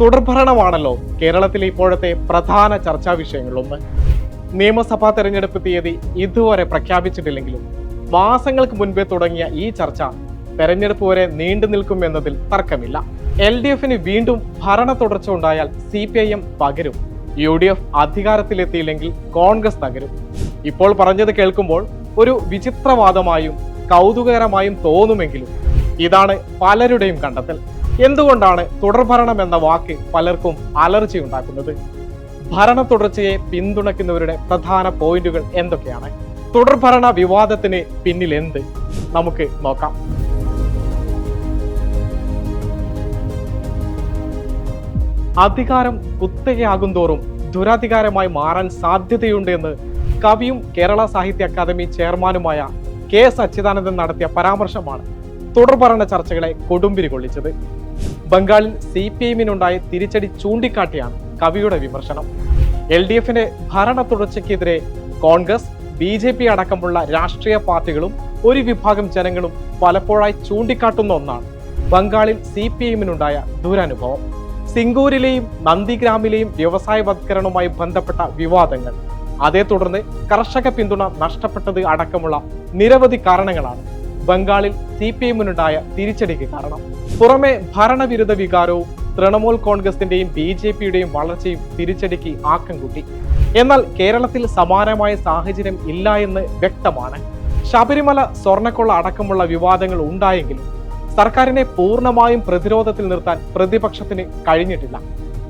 തുടർഭരണമാണല്ലോ കേരളത്തിലെ ഇപ്പോഴത്തെ പ്രധാന ചർച്ചാ വിഷയങ്ങളൊന്ന് നിയമസഭാ തെരഞ്ഞെടുപ്പ് തീയതി ഇതുവരെ പ്രഖ്യാപിച്ചിട്ടില്ലെങ്കിലും മാസങ്ങൾക്ക് മുൻപേ തുടങ്ങിയ ഈ ചർച്ച തെരഞ്ഞെടുപ്പ് വരെ നീണ്ടു നിൽക്കും എന്നതിൽ തർക്കമില്ല. എൽ ഡി എഫിന് വീണ്ടും ഭരണ തുടർച്ച ഉണ്ടായാൽ സി പി ഐ എം പകരും യു ഡി എഫ് അധികാരത്തിലെത്തിയില്ലെങ്കിൽ കോൺഗ്രസ് തകരും. ഇപ്പോൾ പറഞ്ഞത് കേൾക്കുമ്പോൾ ഒരു വിചിത്രവാദമായും കൗതുകകരമായും തോന്നുമെങ്കിലും ഇതാണ് പലരുടെയും കണ്ടെത്തൽ. എന്തുകൊണ്ടാണ് തുടർഭരണം എന്ന വാക്ക് പലർക്കും അലർജി ഉണ്ടാക്കുന്നത്? ഭരണ തുടർച്ചയെ പിന്തുണയ്ക്കുന്നവരുടെ പ്രധാന പോയിന്റുകൾ എന്തൊക്കെയാണ്? തുടർഭരണ വിവാദത്തിന് പിന്നിൽ എന്ത്? നമുക്ക് നോക്കാം. അധികാരം കുത്തകയാകും തോറും ദുരധികാരമായി മാറാൻ സാധ്യതയുണ്ട് എന്ന് കവിയും കേരള സാഹിത്യ അക്കാദമി ചെയർമാനുമായ കെ. എസ് അച്യുതാനന്ദൻ നടത്തിയ പരാമർശമാണ് തുടർഭരണ ചർച്ചകളെ കൊടുമ്പിരി കൊള്ളിച്ചത്. ബംഗാളിൽ സി പി എമ്മിനുണ്ടായ തിരിച്ചടി ചൂണ്ടിക്കാട്ടിയാണ് കവിയുടെ വിമർശനം. എൽ ഡി എഫിന്റെ ഭരണ തുടർച്ചയ്ക്കെതിരെ കോൺഗ്രസ് ബി ജെ പി അടക്കമുള്ള രാഷ്ട്രീയ പാർട്ടികളും ഒരു വിഭാഗം ജനങ്ങളും പലപ്പോഴായി ചൂണ്ടിക്കാട്ടുന്ന ഒന്നാണ് ബംഗാളിൽ സി പി എമ്മിനുണ്ടായ ദുരനുഭവം. സിംഗൂരിലെയും നന്ദിഗ്രാമിലെയും വ്യവസായവത്കരണവുമായി ബന്ധപ്പെട്ട വിവാദങ്ങൾ. അതേ തുടർന്ന് കർഷക പിന്തുണ നഷ്ടപ്പെട്ടത് അടക്കമുള്ള നിരവധി കാരണങ്ങളാണ് ബംഗാളിൽ സി പി എമ്മിനുണ്ടായ തിരിച്ചടിക്ക് കാരണം. പുറമെ ഭരണവിരുദ്ധ വികാരവും തൃണമൂൽ കോൺഗ്രസിന്റെയും ബി ജെ പിയുടെയും വളർച്ചയും തിരിച്ചടിക്ക് ആക്കം കൂട്ടി. എന്നാൽ കേരളത്തിൽ സമാനമായ സാഹചര്യം ഇല്ല എന്ന് വ്യക്തമാണ്. ശബരിമല സ്വർണക്കൊള്ള അടക്കമുള്ള വിവാദങ്ങൾ ഉണ്ടായെങ്കിലും സർക്കാരിനെ പൂർണമായും പ്രതിരോധത്തിൽ നിർത്താൻ പ്രതിപക്ഷത്തിന് കഴിഞ്ഞിട്ടില്ല.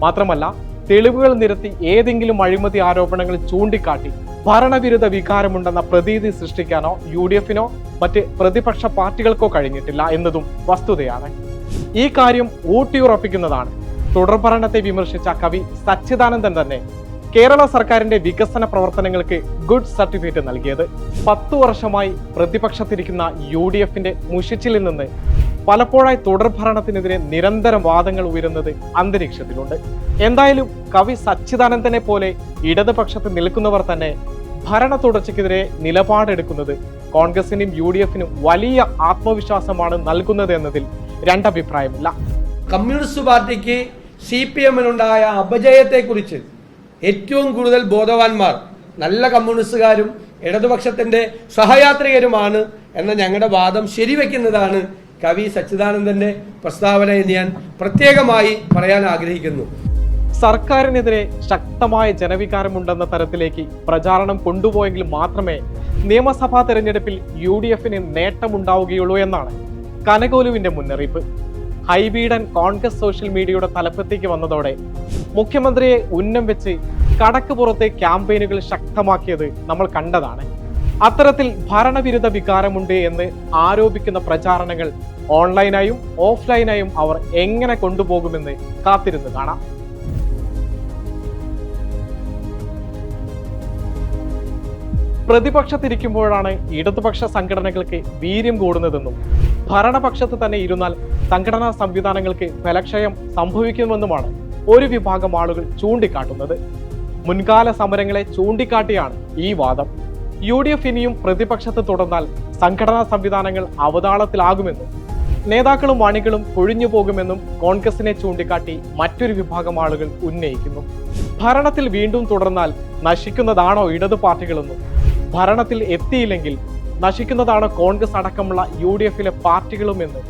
മാത്രമല്ല തെളിവുകൾ നിരത്തി ഏതെങ്കിലും അഴിമതി ആരോപണങ്ങൾ ചൂണ്ടിക്കാട്ടി ഭരണവിരുദ്ധ വികാരമുണ്ടെന്ന പ്രതീതി സൃഷ്ടിക്കാനോ യു ഡി എഫിനോ മറ്റ് പ്രതിപക്ഷ പാർട്ടികൾക്കോ കഴിഞ്ഞിട്ടില്ല എന്നതും വസ്തുതയാണ്. ഈ കാര്യം ഊട്ടിയുറപ്പിക്കുന്നതാണ്. തുടർഭരണത്തെ വിമർശിച്ച കവി സച്ചിദാനന്ദൻ തന്നെ കേരള സർക്കാരിന്റെ വികസന പ്രവർത്തനങ്ങൾക്ക് ഗുഡ് സർട്ടിഫിക്കറ്റ് നൽകിയത്. പത്തു വർഷമായി പ്രതിപക്ഷത്തിരിക്കുന്ന യു ഡി എഫിന്റെ മുഷിച്ചിലിൽ നിന്ന് പലപ്പോഴായി തുടർഭരണത്തിനെതിരെ നിരന്തരം വാദങ്ങൾ ഉയരുന്നത് അന്തരീക്ഷത്തിലുണ്ട്. എന്തായാലും കവി സച്ചിദാനന്ദനെ പോലെ ഇടതുപക്ഷത്ത് നിൽക്കുന്നവർ തന്നെ ഭരണ തുടർച്ചയ്ക്കെതിരെ നിലപാടെടുക്കുന്നത് കോൺഗ്രസിനും യു ഡി എഫിനും വലിയ ആത്മവിശ്വാസമാണ് നൽകുന്നത് എന്നതിൽ രണ്ടഭിപ്രായമില്ല. കമ്മ്യൂണിസ്റ്റ് പാർട്ടിക്ക് സി പി എമ്മിനുണ്ടായ അപജയത്തെക്കുറിച്ച് ഏറ്റവും കൂടുതൽ ബോധവാന്മാർ നല്ല കമ്മ്യൂണിസ്റ്റുകാരും ഇടതുപക്ഷത്തിന്റെ സഹയാത്രികരുമാണ് എന്ന ഞങ്ങളുടെ വാദം ശരിവെക്കുന്നതാണ് കവി സച്ചിദാനന്ദന്റെ പ്രസ്താവന എന്ന് ഞാൻ പ്രത്യേകമായി പറയാൻ ആഗ്രഹിക്കുന്നു. സർക്കാരിനെതിരെ ശക്തമായ ജനവികാരമുണ്ടെന്ന തരത്തിലേക്ക് പ്രചാരണം കൊണ്ടുപോയെങ്കിൽ മാത്രമേ നിയമസഭാ തെരഞ്ഞെടുപ്പിൽ യു ഡി എഫിന് നേട്ടമുണ്ടാവുകയുള്ളൂ എന്നാണ് കനകോലുവിന്റെ മുന്നറിയിപ്പ്. ഹൈബീഡൻ കോൺഗ്രസ് സോഷ്യൽ മീഡിയയുടെ തലപ്പത്തേക്ക് വന്നതോടെ മുഖ്യമന്ത്രിയെ ഉന്നം വെച്ച് കടക്ക് പുറത്തെ ക്യാമ്പയിനുകൾ ശക്തമാക്കിയത് നമ്മൾ കണ്ടതാണ്. അത്തരത്തിൽ ഭരണവിരുദ്ധ വികാരമുണ്ട് എന്ന് ആരോപിക്കുന്ന പ്രചാരണങ്ങൾ ഓൺലൈനായും ഓഫ്ലൈനായും അവർ എങ്ങനെ കൊണ്ടുപോകുമെന്ന് കാത്തിരുന്ന് കാണാം. പ്രതിപക്ഷത്തിരിക്കുമ്പോഴാണ് ഇടതുപക്ഷ സംഘടനകൾക്ക് വീര്യം കൂടുന്നതെന്നും ഭരണപക്ഷത്ത് തന്നെ ഇരുന്നാൽ സംഘടനാ സംവിധാനങ്ങൾക്ക് ബലക്ഷയം സംഭവിക്കുമെന്നുമാണ് ഒരു വിഭാഗം ആളുകൾ ചൂണ്ടിക്കാട്ടുന്നത്. മുൻകാല സമരങ്ങളെ ചൂണ്ടിക്കാട്ടിയാണ് ഈ വാദം. യു ഡി എഫ് ഇനിയും പ്രതിപക്ഷത്ത് തുടർന്നാൽ സംഘടനാ സംവിധാനങ്ങൾ അവതാളത്തിലാകുമെന്നും നേതാക്കളും അണികളും കൊഴിഞ്ഞു പോകുമെന്നും കോൺഗ്രസിനെ ചൂണ്ടിക്കാട്ടി മറ്റൊരു വിഭാഗം ആളുകൾ ഉന്നയിക്കുന്നു. ഭരണത്തിൽ വീണ്ടും തുടർന്നാൽ നശിക്കുന്നതാണോ ഇടതു പാർട്ടികളെന്നും ഭരണത്തിൽ എത്തിയില്ലെങ്കിൽ നശിക്കുന്നതാണ് കോൺഗ്രസ് അടക്കമുള്ള യു ഡി എഫിലെ പാർട്ടികളുമെന്ന്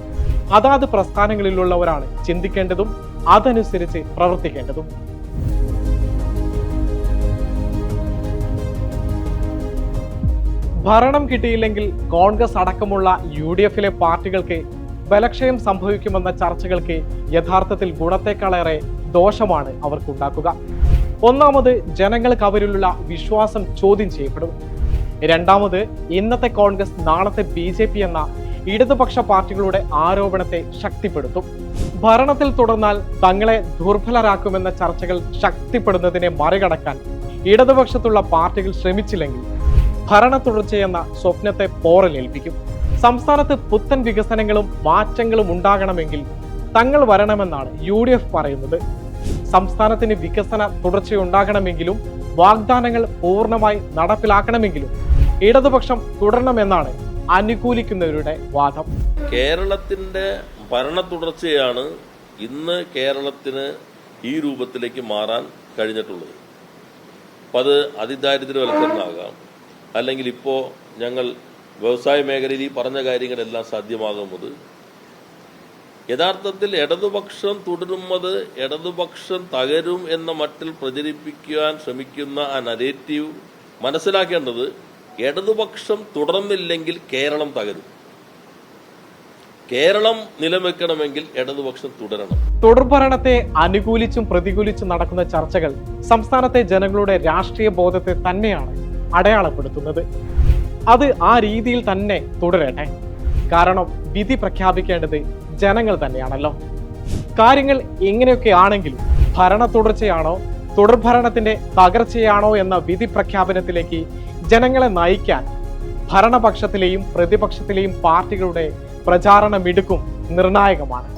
അതാത് പ്രസ്ഥാനങ്ങളിലുള്ളവരാണ് ചിന്തിക്കേണ്ടതും അതനുസരിച്ച് പ്രവർത്തിക്കേണ്ടതും. ഭരണം കിട്ടിയില്ലെങ്കിൽ കോൺഗ്രസ് അടക്കമുള്ള യു ഡി എഫിലെ പാർട്ടികൾക്ക് ബലക്ഷയം സംഭവിക്കുമെന്ന ചർച്ചകൾക്ക് യഥാർത്ഥത്തിൽ ഗുണത്തെക്കാളേറെ ദോഷമാണ് അവർക്കുണ്ടാക്കുക. ഒന്നാമത് ജനങ്ങൾക്ക് അവരിലുള്ള വിശ്വാസം ചോദ്യം ചെയ്യപ്പെടും. രണ്ടാമത് ഇന്നത്തെ കോൺഗ്രസ് നാളത്തെ ബി ജെ പി എന്ന ഇടതുപക്ഷ പാർട്ടികളുടെ ആരോപണത്തെ ശക്തിപ്പെടുത്തും. ഭരണത്തിൽ തുടർന്നാൽ തങ്ങളെ ദുർബലരാക്കുമെന്ന ചർച്ചകൾ ശക്തിപ്പെടുന്നതിനെ മറികടക്കാൻ ഇടതുപക്ഷത്തുള്ള പാർട്ടികൾ ശ്രമിച്ചില്ലെങ്കിൽ ഭരണ തുടർച്ചയെന്ന സ്വപ്നത്തെ പോറലേൽപ്പിക്കും. സംസ്ഥാനത്ത് പുത്തൻ വികസനങ്ങളും മാറ്റങ്ങളും ഉണ്ടാകണമെങ്കിൽ തങ്ങൾ വരണമെന്നാണ് യു ഡി എഫ് പറയുന്നത്. സംസ്ഥാനത്തിന് വികസന തുടർച്ചയുണ്ടാകണമെങ്കിലും വാഗ്ദാനങ്ങൾ പൂർണമായി നടപ്പിലാക്കണമെങ്കിലും ഇടതുപക്ഷം തുടരണമെന്നാണ് അനുകൂലിക്കുന്നവരുടെ വാദം. കേരളത്തിന്റെ ഭരണ തുടർച്ചയാണ് ഇന്ന് കേരളത്തിന് ഈ രൂപത്തിലേക്ക് മാറാൻ കഴിഞ്ഞിട്ടുള്ളത്. അപ്പം അത് അതിദാരിദ്ര്യവൽക്കരണമാകാം. അല്ലെങ്കിൽ ഇപ്പോൾ ഞങ്ങൾ വ്യവസായ മേഖലയിൽ ഈ പറഞ്ഞ കാര്യങ്ങളെല്ലാം സാധ്യമാകുന്നത് യഥാർത്ഥത്തിൽ ഇടതുപക്ഷം തുടരുന്നത് ഇടതുപക്ഷം തകരും എന്ന മട്ടിൽ പ്രചരിപ്പിക്കുവാൻ ശ്രമിക്കുന്ന ആ നരേറ്റീവ് മനസ്സിലാക്കേണ്ടത് ഇടതുപക്ഷം തുടർന്നില്ലെങ്കിൽ കേരളം തകരും. കേരളം നിലനിൽക്കണമെങ്കിൽ ഇടതുപക്ഷം തുടരണം. തുടർഭരണത്തെ അനുകൂലിച്ചും പ്രതികൂലിച്ചും നടക്കുന്ന ചർച്ചകൾ സംസ്ഥാനത്തെ ജനങ്ങളുടെ രാഷ്ട്രീയ ബോധത്തെ തന്നെയാണ് അടയാളപ്പെടുത്തുന്നത്. അത് ആ രീതിയിൽ തന്നെ തുടരട്ടെ. കാരണം വിധി പ്രഖ്യാപിക്കേണ്ടത് ജനങ്ങൾ തന്നെയാണല്ലോ. കാര്യങ്ങൾ എങ്ങനെയൊക്കെ ആണെങ്കിലും ഭരണ തുടർച്ചയാണോ തുടർഭരണത്തിന്റെ തകർച്ചയാണോ എന്ന വിധി പ്രഖ്യാപനത്തിലേക്ക് ജനങ്ങളെ നയിക്കാൻ ഭരണപക്ഷത്തിലെയും പ്രതിപക്ഷത്തിലെയും പാർട്ടികളുടെ പ്രചാരണ മിടുക്കും നിർണായകമാണ്.